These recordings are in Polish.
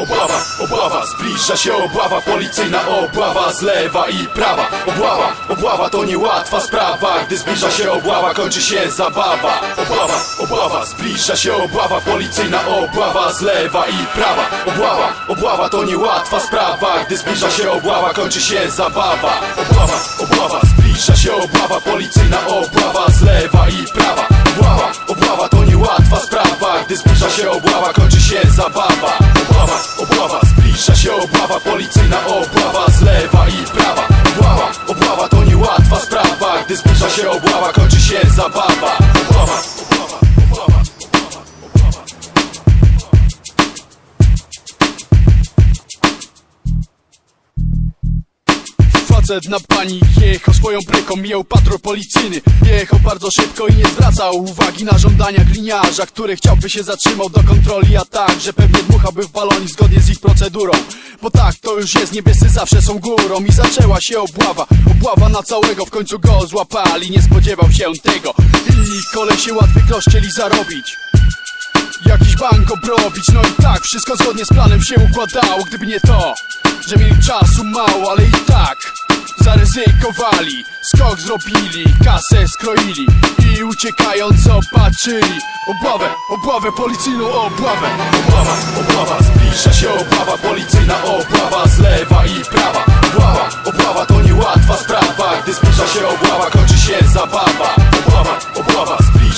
obława Zbliża się obława, policyjna obława Z lewa i prawa. Obława, obława to niełatwa sprawa Gdy zbliża się obława, kończy się zabawa. Obława, obława, zbliża się obława Policyjna obława z lewa i prawa. Obława, obława to niełatwa sprawa Gdy zbliża się obława, kończy się zabawa. Obława, obława, zbliża się obława Policyjna obława z lewa i prawa. Obława, obława to niełatwa sprawa Gdy zbliża się obława, obława, kończy się zabawa. Obława, na pani jechał swoją bryką, mijał patrol policyjny. Jechał bardzo szybko i nie zwracał uwagi na żądania gliniarza Który chciałby się zatrzymał do kontroli, a także pewnie dmuchałby w balonik zgodnie z ich procedurą Bo tak to już jest, niebiescy zawsze są górą I zaczęła się obława, obława na całego W końcu go złapali, nie spodziewał się tego. I kolesie łatwy grosz chcieli zarobić. Jakiś bank obrobić, no i tak Wszystko zgodnie z planem się układało Gdyby nie to, że mieli czasu mało Ale i tak zaryzykowali. Skok zrobili, kasę skroili I uciekając zobaczyli Obławę, obławę, policyjną obławę Obława, obława,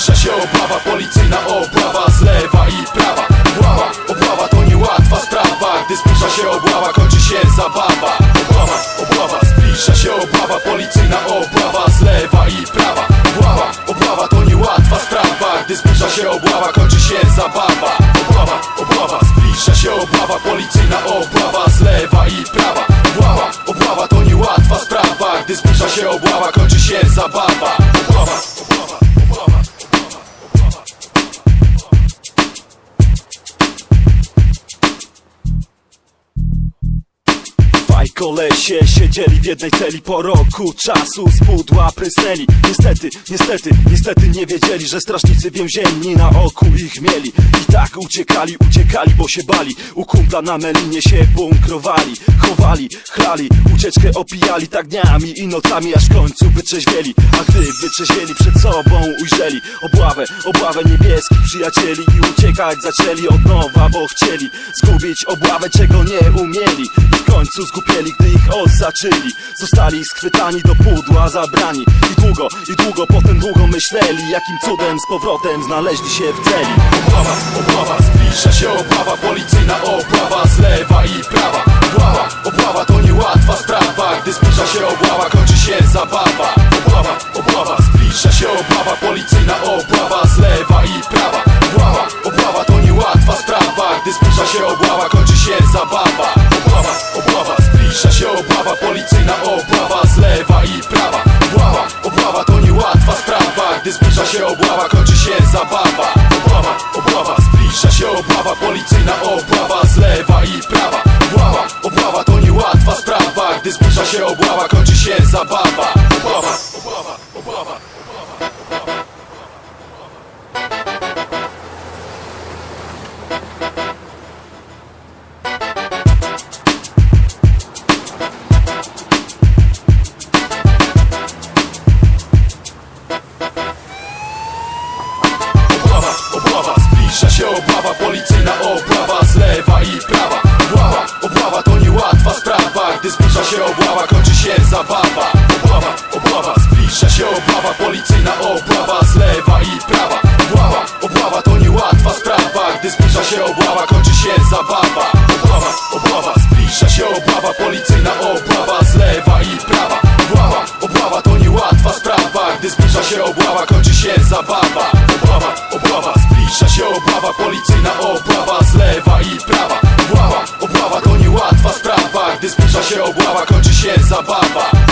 zbliża się obława Policyjna obława z lewa i prawa. Obława, obława to niełatwa sprawa. Gdy zbliża się obława, kończy się zabawa. Obława, obława, zbliża się obława Policyjna obława z lewa i prawa. Obława, obława to niełatwa sprawa. Gdy zbliża się obława, kończy się zabawa. Obława, obława, zbliża się obława Policyjna obława z lewa i prawa kolesie siedzieli w jednej celi po roku czasu z pudła prysnęli. Niestety, niestety, niestety nie wiedzieli, że strażnicy więzienni na oku ich mieli. I tak uciekali, uciekali, bo się bali. U kumpla na melinie się bunkrowali Chowali, chlali, ucieczkę opijali tak dniami i nocami aż w końcu wytrzeźwieli. A gdy wytrzeźwieli przed sobą ujrzeli Obławę, obławę niebieskich przyjacieli I uciekać zaczęli od nowa, bo chcieli Zgubić obławę, czego nie umieli. I w końcu zgupieli, gdy ich osaczyli Zostali schwytani do pudła, zabrani. I długo, i długo potem długo myśleli Jakim cudem z powrotem znaleźli się w celi. Obława, obława, zbliża się obława Policyjna obława z lewa i prawa. Obława, obława się obława, kończy się zabawa. Obława, obława, zbliża się obława Policyjna obława z lewa i prawa. Obława, obława to niełatwa sprawa. Gdy zbliża się obława, kończy się zabawa. Obława, obława, zbliża się obława Policyjna obława z lewa i prawa. Obława, obława to niełatwa sprawa. Gdy zbliża się obława, kończy się zabawa zbliża się obława Policyjna obława z lewa i prawa. Obława, obława to niełatwa sprawa. Gdy zbliża się obława, kończy się zabawa. Obława, obława, zbliża się obława się obława Policyjna obława z lewa i prawa. Obława, obława to niełatwa sprawa. Gdy zbliża się obława, kończy się zabawa